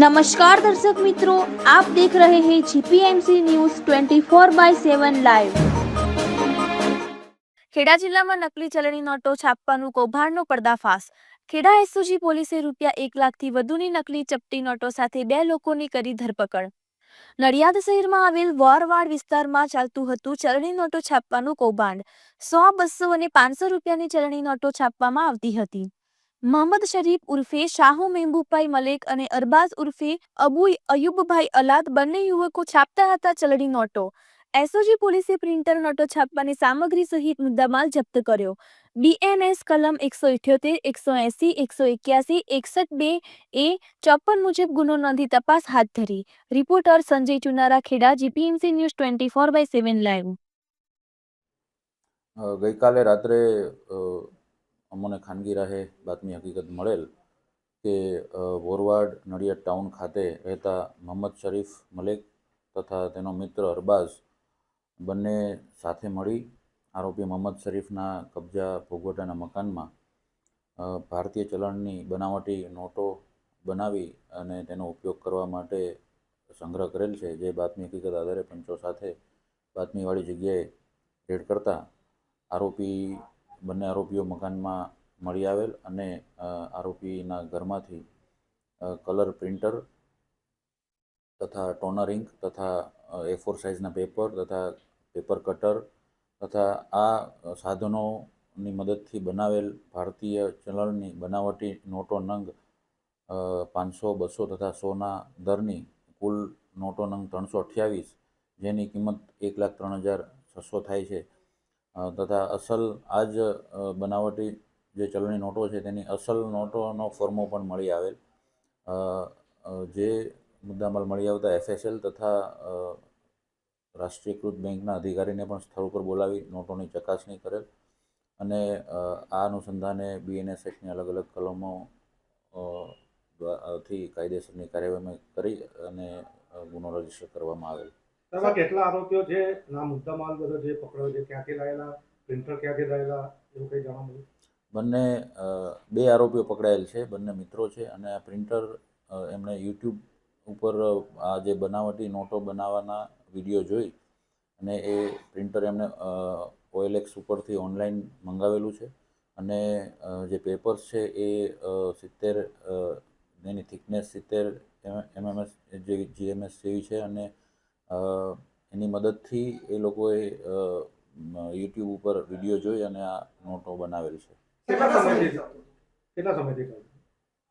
નમસ્કાર દર્શક મિત્રો આપ દેખ રહે હૈ GPMC news 24 by 7 live Kheda જિલ્લામાં નકલી ચલણી નોટો છાપવાનું કૌભાંડનો પર્દાફાશ. ખેડા એસઓજી પોલીસે રૂપિયા એક લાખથી વધુની નકલી ચપટી નોટો સાથે બે લોકોની કરી ધરપકડ. નડિયાદ શહેરમાં આવેલ વોરવાડ વિસ્તારમાં ચાલતું હતું ચલણી નોટો છાપવાનું કૌભાંડ. સો બસો અને પાંચસો રૂપિયાની ચલણી નોટો છાપવામાં આવતી હતી. મોહમ્મદ શરીફ ઉર્ફે શાહુ મહેબૂબભાઈ મલેક અને અરબાઝ ઉર્ફે અબુ અયુબભાઈ અલાદ બંને યુવકો છાપતા હતા ચલણી નોટો. એસઓજી પોલીસે પ્રિન્ટર નોટો છાપવાની સામગ્રી સહિત મુદ્દામાલ જપ્ત કર્યો. બીએનએસ કલમ એકસો ઇઠ્યોતેર, એકસો એસી, એકસો એક્યાસી, એકસઠ બે એ ચોપન મુજબ ગુનો નોંધી તપાસ હાથ ધરી. Reporter Sanjay Chunara Kheda, GPMC news twenty four by seven live. ગઈકાલે રાત્રે અમને ખાનગી રાહે બાતમી હકીકત મળેલ કે વોરવાડ નડિયાદ ટાઉન ખાતે રહેતા મોહમ્મદ શરીફ મલેક તથા તેનો મિત્ર અરબાઝ બંને સાથે મળી આરોપી મોહમ્મદ શરીફના કબજા ભોગવટાના મકાનમાં ભારતીય ચલણની બનાવટી નોટો બનાવી અને તેનો ઉપયોગ કરવા માટે સંગ્રહ કરેલ છે. જે બાતમી હકીકત આધારે પંચો સાથે બાતમીવાળી જગ્યાએ રેડ કરતા આરોપી બંને આરોપીઓ મકાનમાં મળી આવેલ અને આરોપીના ઘરમાંથી કલર પ્રિન્ટર તથા ટોનર ઇંક તથા એ ફોર સાઇઝના પેપર તથા પેપર કટર તથા આ સાધનોની મદદથી બનાવેલ ભારતીય ચલણની બનાવટી નોટો નંગ પાંચસો, બસો તથા સોના દરની કુલ નોટો નંગ ત્રણસો અઠ્યાવીસ, જેની કિંમત એક લાખ ત્રણ હજાર છસો થાય છે. તથા અસલ આ જ બનાવટી જે ચલણી નોટો છે તેની અસલ નોટોનો ફોર્મો પણ મળી આવેલ. જે મુદ્દામાલ મળી આવતા એફએસએલ તથા રાષ્ટ્રીયકૃત બેંકના અધિકારીને પણ સ્થળ ઉપર બોલાવી નોટોની ચકાસણી કરેલ અને આ અનુસંધાને બીએનએસએસની અલગ અલગ કલમો થી કાયદેસરની કાર્યવાહી કરી અને ગુનો રજિસ્ટર કરવામાં આવેલ. એમાં કેટલા આરોપીઓ છે? ના મુદ્દામાલ બધો જે પકડ્યો છે, ક્યાંથી લાયેલા, પ્રિન્ટર ક્યાંથી લાયેલા, એવું કંઈ જાણવા મળ્યું? બંને બે આરોપીઓ પકડાયેલ છે, બંને મિત્રો છે અને આ પ્રિન્ટર એમણે યુટ્યુબ ઉપર આ જે બનાવટી નોટો બનાવવાના વીડિયો જોઈ અને એ પ્રિન્ટર એમણે ઓએલએક્સ ઉપરથી ઓનલાઈન મંગાવેલું છે અને જે પેપર્સ છે એ સિત્તેર એની થિકનેસ સિત્તેર એમએમએસ જેવી જીએમએસ જેવી છે અને એની મદદથી એ લોકોએ યુટ્યુબ ઉપર વીડિયો જોઈ અને આ નોટો બનાવેલ છે. કેટલા સમયથી કેટલા સમયથી ચાલુ?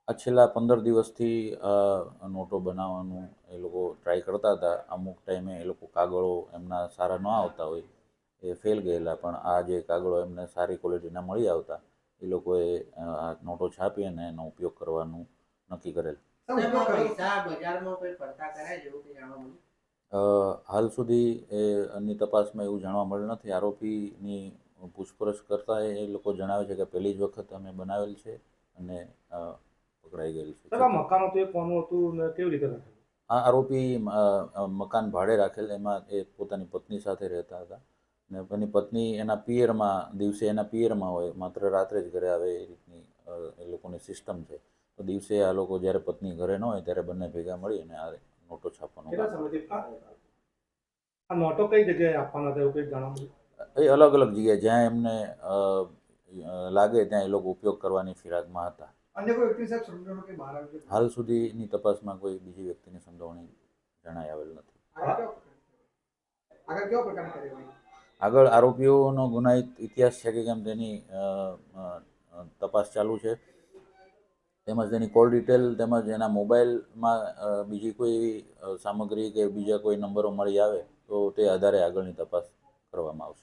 આ છેલ્લા પંદર દિવસથી આ નોટો બનાવવાનું એ લોકો ટ્રાય કરતા હતા. અમુક ટાઈમે એ લોકો કાગળો એમના સારા ન આવતા હોય એ ફેલ ગયેલા. પણ આ જે કાગળો એમને સારી ક્વોલિટીના મળી આવતા એ લોકોએ આ નોટો છાપી અને એનો ઉપયોગ કરવાનું નક્કી કરેલ. બજારમાં કોઈ પડતા કરાય જેવું કંઈ જાણવા મળ્યું? હાલ સુધી એની તપાસમાં એવું જાણવા મળેલ નથી. આરોપીની પૂછપરછ કરતા એ લોકો જણાવે છે કે પહેલી જ વખત અમે બનાવેલ છે અને પકડાઈ ગયેલ છે. આ મકાન હતું એ કોનું હતું ને કેવી રીતે રાખેલું? આ આરોપી મકાન ભાડે રાખેલ. એમાં એ પોતાની પત્ની સાથે રહેતા હતા. ને એની પત્ની એના પિયરમાં દિવસે એના પિયરમાં હોય. માત્ર રાત્રે જ ઘરે આવે એ રીતની એ લોકોની સિસ્ટમ છે. તો દિવસે આ લોકો જ્યારે પત્ની ઘરે ન હોય ત્યારે બંને ભેગા મળી અને આ નોટો છાપવાનું નોટો કઈ જગ્યાએ આપવાના હતા એવું એ અલગ અલગ જગ્યાએ જ્યાં એમને લાગે ત્યાં એ લોકો ઉપયોગ કરવાની ફિરાકમાં હતા? હાલ સુધીની તપાસમાં કોઈ બીજી વ્યક્તિની સંડોવણી જણાઈ આવેલ નથી. આગળ આરોપીઓનો ગુનાહિત ઇતિહાસ છે કે કેમ તેની તપાસ ચાલુ છે. તેમજ તેની કોલ ડિટેલ તેમજ એના મોબાઈલમાં બીજી કોઈ સામગ્રી કે બીજા કોઈ નંબરો મળી આવે તો તે આધારે આગળની તપાસ કરવામાં આવશે.